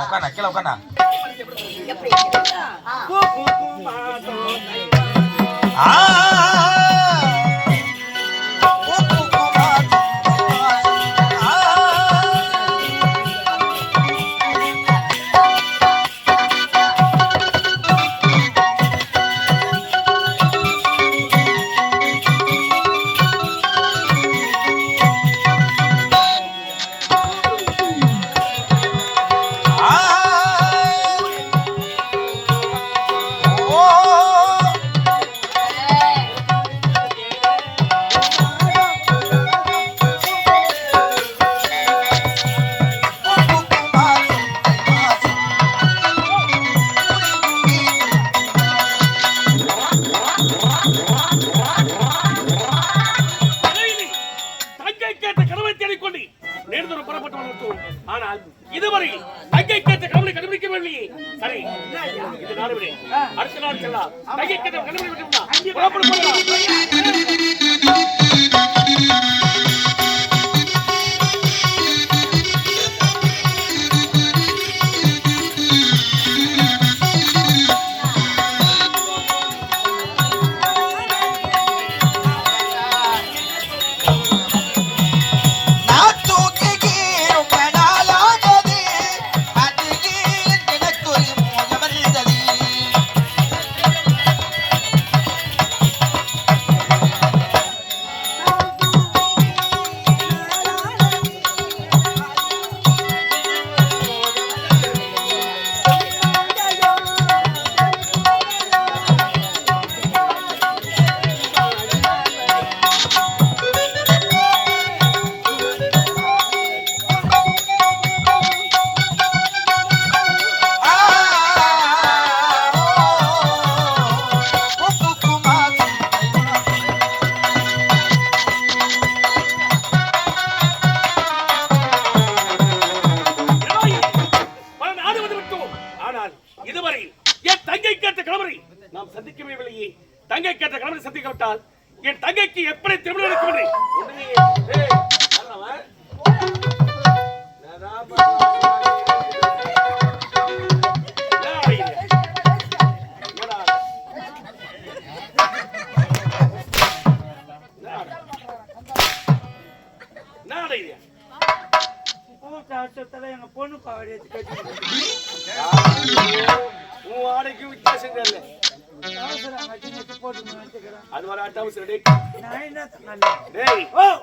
உட்காண்ணா உட்காண்ணா கீழே உட்காண்ணா இதுவரை தங்கை கேட்ட கனவை கண்டுபிடிக்கவில்லையே. சரி இது. அடுத்த நாள் செல்லாம் தங்கை கேட்ட விட்டுவிட்டா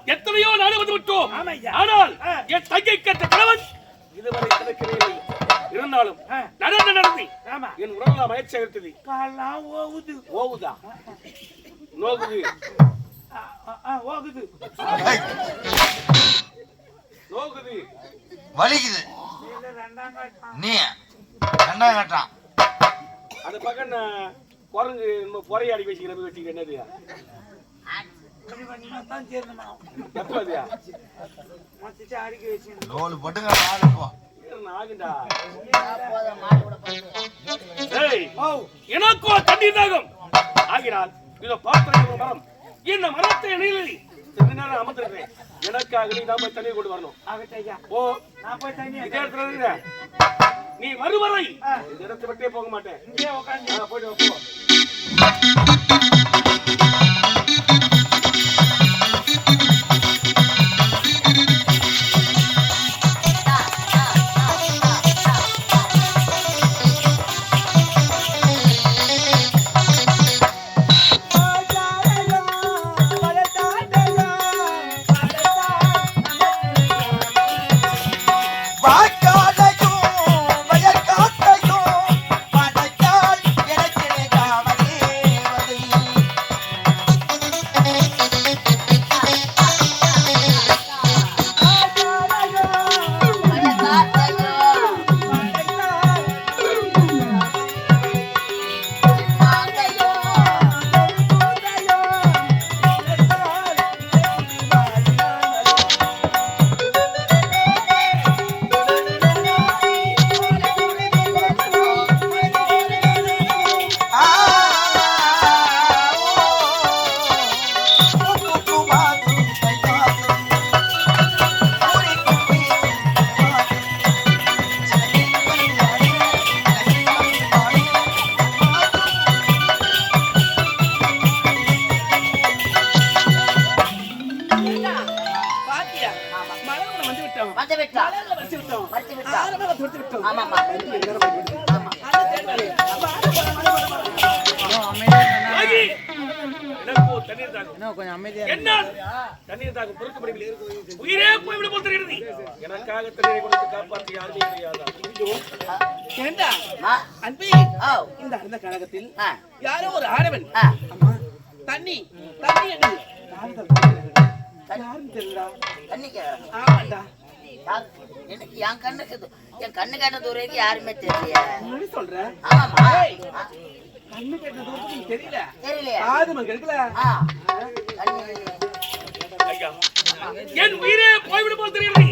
எத்தனையோ நாடு வந்து விட்டோம். ஆனால். என் தங்கை கேட்ட கணவன் இதுவரை கிடைக்கவே இல்லை இருந்தாலும். நடந்து நடந்து ஆமா. என் உடலாம் மயற்சி எடுத்தது காலாம் ஓகுது ஓகுதா நோகுது ஆ, ஆ, ஆ, ஓகுது நோகுது வலிக்குது. நீ ரெண்டாம் கட்டான். அந்த பக்கம் குரங்கு நம்ம பொறைய அடி வச்சுக்கிற வச்சுக்கிற என்னது? லோலு போட்டுங்க எனக்கோ தண்ணீர் தாகம். ஆகினால் இதோ பார்த்த ஒரு மரம். இந்த மரத்தை இணையில் நேரம் அமர்ந்திருக்கிறேன். எனக்காக நீ தான் போய் தண்ணீர் கொண்டு வரணும். ஆகட்டையா ஓ நான் போய் தண்ணி இதே இடத்துல நீ. இந்த இடத்தை விட்டே போக மாட்டேன். போயிட்டு கொஞ்சம் அமைதியா என்னால் தண்ணீர் தாகம் பொறுக்க முடியவில்லை உயிரே போய்விட போல் தெரிகிறது எனக்காக தண்ணீரை கொடுத்து காப்பாற்றி யாருமே கிடையாதா. ஏண்டா? ஆ. அன்பி ஓ இந்த அந்த கழகத்தில் ஆ. யாரோ ஒரு ஆடவன் அம்மா தண்ணி தண்ணி என்று யாரும் தெரியலடா தண்ணி. கேக்குறாங்க ஆமாண்டா? எனக்கு என் கண்ணுக்கு என் கண்ணு கண்ட தூரம் வரைக்கும் யாருமே தெரியலையே. என்ன சொல்ற? ஆமாமா ஆ, கண்ணு கேட்ட தூரத்துக்கு தெரியல? தெரியலையே. காது மங்க இருக்குல்ல ஆ. தண்ணி ஐயா என் உயிரே போய்விட போல் தெரிகிறது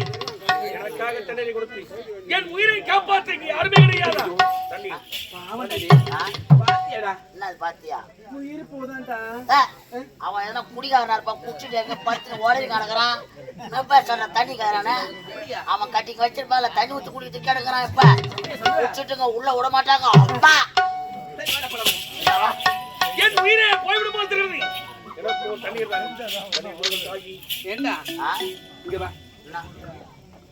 எனக்காக தண்ணீரை கொடுத்து என் உயிரை காப்பாற்ற யாருமே கிடையாதா? பாத்தியாடா என்ன அது பாத்தியா உயிர் போதான்டா. ஆ, அவன் எதனா குடிகாரனா இருப்பான் குடிச்சிட்டு எங்க பத்து ஓடவி கிடக்குறான். சொல்ற தண்ணி காரானே அவன் கட்டி வச்சிருப்பான்ல தண்ணி ஊத்தி குடிக்கிட்டு கிடக்குறான் இப்ப. குடிச்சிட்டுங்க உள்ள விட மாட்டாங்க. என் உயிரே போல் என்ன?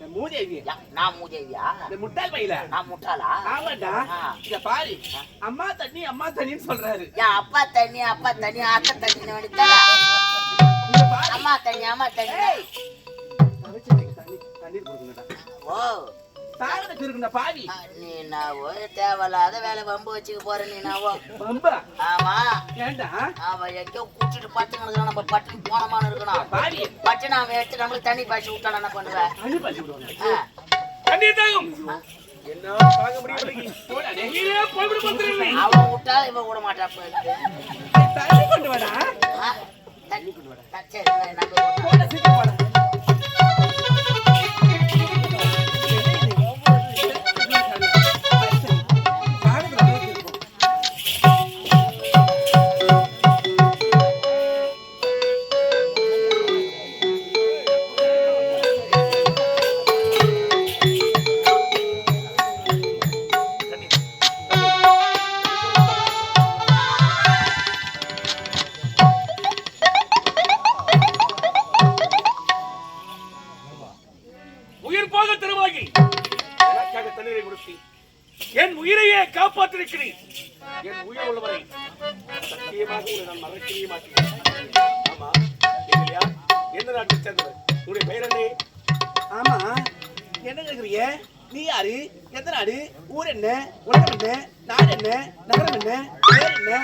இந்த மூதேவி யா, நான் மூதேவியா இந்த முட்டாள் பையில. நான் முட்டாளா? ஆமாண்டா. ஆ. இத பாரு. அம்மா தண்ணி அம்மா தண்ணின்னு சொல்றாரு. என் அப்பா தண்ணி அப்பா தண்ணி அத்தை தண்ணி வேண்டியதா அம்மா தண்ணி அம்மா தண்ணி. தண்ணீர் ஓ. தாகத்துக்கு இருக்குண்டா பாவி. தேவையில்லாத வேலை வம்பு வச்சுக்க போற நீ ஆமா. ஏண்டா அவன் எங்கேயோ குடிச்சிட்டு பட்டுங்க நம்ம பட்டுன்னு போனமான இருக்கணும். பாவி. பட்டு நாம எடுத்து நம்மளுக்கு தண்ணி பாய்ச்சி விட்டா என்ன பண்ணுவேன் தண்ணி பாய்ச்சி தாகம். என்ன தாங்க அவன் விட்டா இவன் விட மாட்டான். தண்ணி கொண்டு வாடா. ஆ, தண்ணி கொண்டு வாடா. சரி, நான் நம்பி விடுறேன். போடா. என் உயிரையே காப்பாற்றிருக்கிறேன். என் உயிர் உள்ளவரை சத்தியமாக உங்களை நான் மறக்கவே மாட்டேன். ஆமா யார் எந்த நாட்டை சேர்ந்தவர்? உங்களுடைய பெயர் என்ன? ஆமா. என்ன கேக்குறீங்க? நீ யாரு? எந்த நாடு? ஊர் என்ன? உலகம் என்ன? நாடு என்ன? நகரம் என்ன? பேர் என்ன?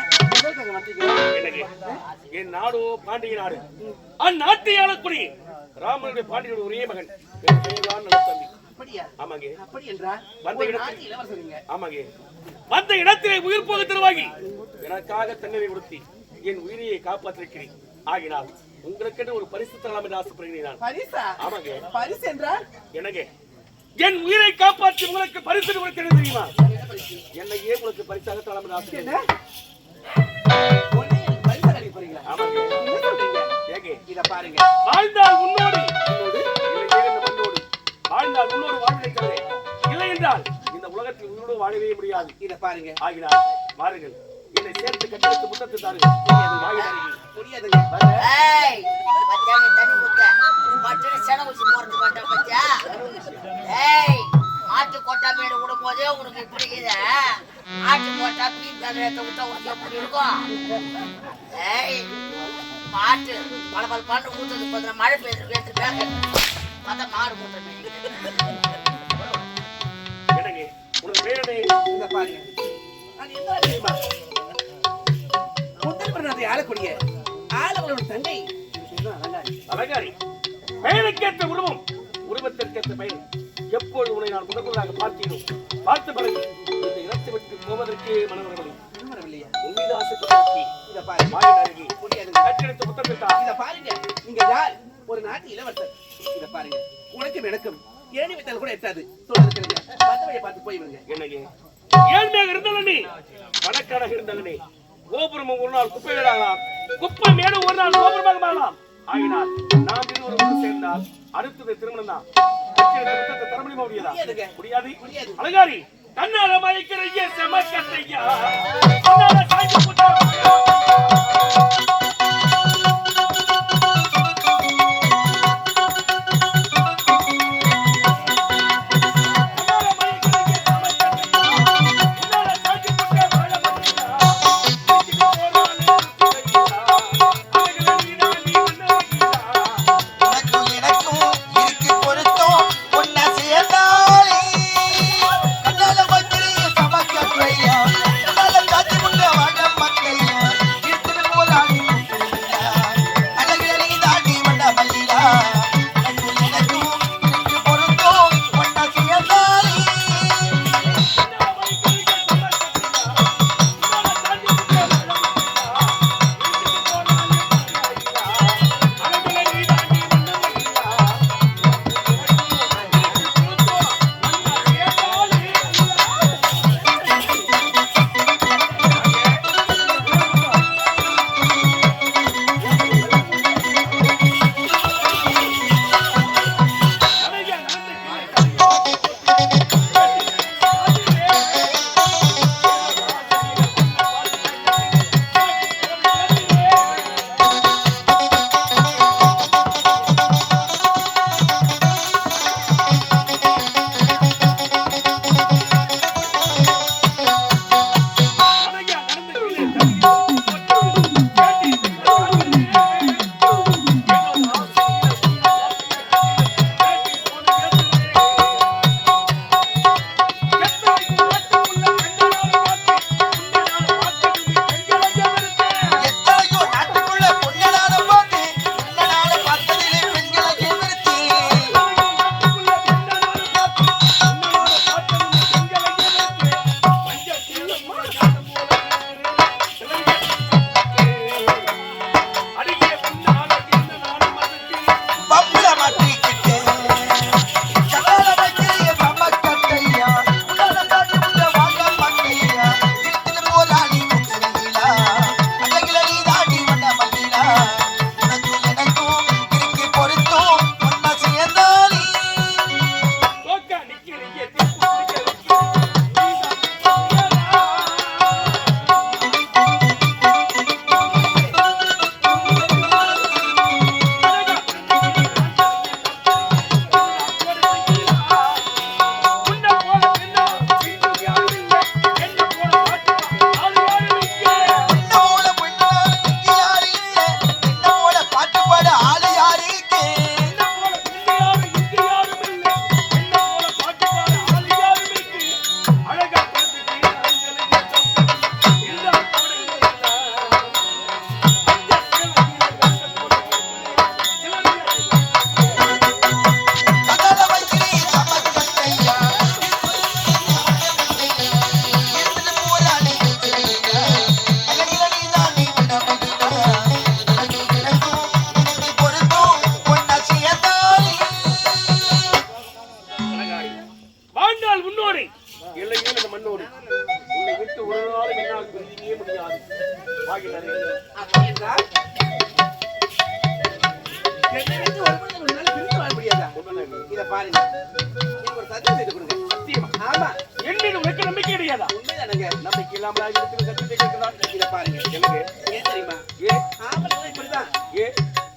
என் நாடோ பாண்டிய நாடு. அந்நாட்டை ஆளக்கூடிய ராமனுடைய பாண்டியனுடைய ஒரே மகன். நலத்தம்பி அப்படியா? ஆமாங்க. அப்படி என்றால் வந்த இடத்தில் நாட்டு இளவரசருங்க. ஆமாங்க. வந்த இடத்திலே உயிர் போக திருவாகி எனக்காக தண்ணீரை கொடுத்து என் உயிரையை காப்பாற்றிருக்கிறேன். ஆகினால் உங்களுக்கென்று ஒரு பரிசு தரலாம் என்று ஆசைப்படுகிறேன் பரிசா? ஆமாங்க. பரிசு என்றால்? எனக்கு என் உயிரை காப்பாற்றி உங்களுக்கு பரிசு கொடுக்கிறது தெரியுமா? என்னையே உங்களுக்கு பரிசாக தரலாம் என்று ஆசை இத பாருங்க. ஆகினால் வாருங்கள். என்னை சேர்த்து கட்டெடுத்து முத்தத்து வாங்கினார்கள் புரியாதுங்க. ஏய், பாத்தியா நீ தண்ணி குடிக்க. பட்டுன்னு செனை ஊசி போறதுக்கு வந்துட்ட பாத்தியா? ஏய், மாட்டு கொட்டாமையில விடும்போதே உனக்கு இப்படி. ஆட்டு கொட்டா பீப் கதிரத்தை விட்டா உனக்கு எப்படி இருக்கும்? ஏய், மாட்டு பல பல பாட்டு ஊத்துறது பதிலா மழை பெய்யுது பார்த்தா மாடு மூட்டை முதல் பிறநாதை ஆளக்கூடிய ஆளவளோட தங்கை இதுதான் அலங்காரி. அலங்காரி பெயருக்கேற்ற உருவம் உருவத்திற்கேற்ற பெயர். எப்போது உன்னை நான் முதல்வராக பார்த்தீனோ பார்த்த பிறகு இந்த இடத்தை விட்டு போவதற்கே மனவரவில்லை. வரவில்லையா உன் மீது ஆசைப்பட்டு இத பாருங்க. வாயில் அருகே புரியாதுங்க கட்டெடுத்து இத பாருங்க. நீங்க யார்? ஒரு நாட்டு இளவரசர். இத பாருங்க. உனக்கும் எனக்கும் ஏணி வித்தால் கூட எட்டாது. வழியை பார்த்து போய் விடுங்க. என்னையே ஏழ்மையாக இருந்தவனே பணக்காரக இருந்தவனே கோபுரமும் ஒரு நாள் குப்பை வீடாகலாம் குப்பை மேலும் ஒரு நாள் கோபுரமாக மாறலாம். ஆகினால் நாம் இருவர் ஒன்று சேர்ந்தால் அடுத்தது திருமணம் தான் தர முடியுமா முடியாதா. முடியாது. அலங்காரி கண்ணால மயக்கிற ஐயா செமக்கட்டையா கண்ணால சாய்ச்சி போட்டா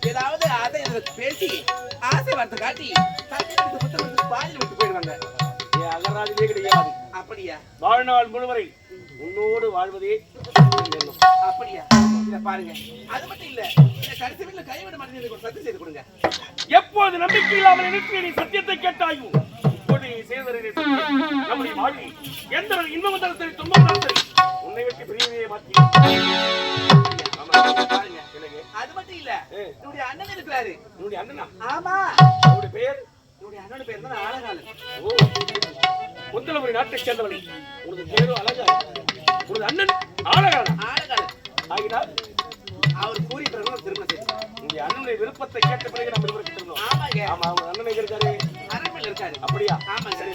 ஏதாவது அதை பேசி ஆசை வார்த்தை காட்டி சத்தியத்துக்கு புத்தகத்துக்கு பாலில் விட்டு போயிடுவாங்க ஏ அகராதிலே கிடையாது அப்படியா வாழ்நாள் முழுவரை உன்னோடு வாழ்வதே. அப்படியா? பாருங்க. அது மட்டும் இல்ல கடைசி வீட்டுல கைவிட ஒரு சத்தியம் செய்து கொடுங்க. எப்போது நம்பிக்கை இல்லாமல் எனக்கு நீ சத்தியத்தை கேட்டாயோ இப்போது நீ சத்தியம் நம்முடைய வாழ்வி எந்த சரி துன்பம் சரி உன்னை என்னுடைய அண்ணன் இருக்கிறாரு உன்னுடைய அண்ணனா? ஆமா. அவருடைய பெயர்? என்னுடைய அண்ணனோட பேர் தான் ஆழகாலன் ஓ. முத்தலபுரி நாட்டைச் சேர்ந்தவனே உனது பேரும் அழகா உனது அண்ணன் ஆழகான ஆழகாலன் ஆகினால் அவர் கூறி பிறகு திருமணம் உன்னுடைய அண்ணனுடைய விருப்பத்தை கேட்ட பிறகு நம்ம இருவருக்கு இருந்தோம் ஆமாங்க. ஆமா அவங்க அண்ணன் எங்க இருக்காரு? அரண்மனையில் இருக்காரு. அப்படியா? ஆமாங்க. சரி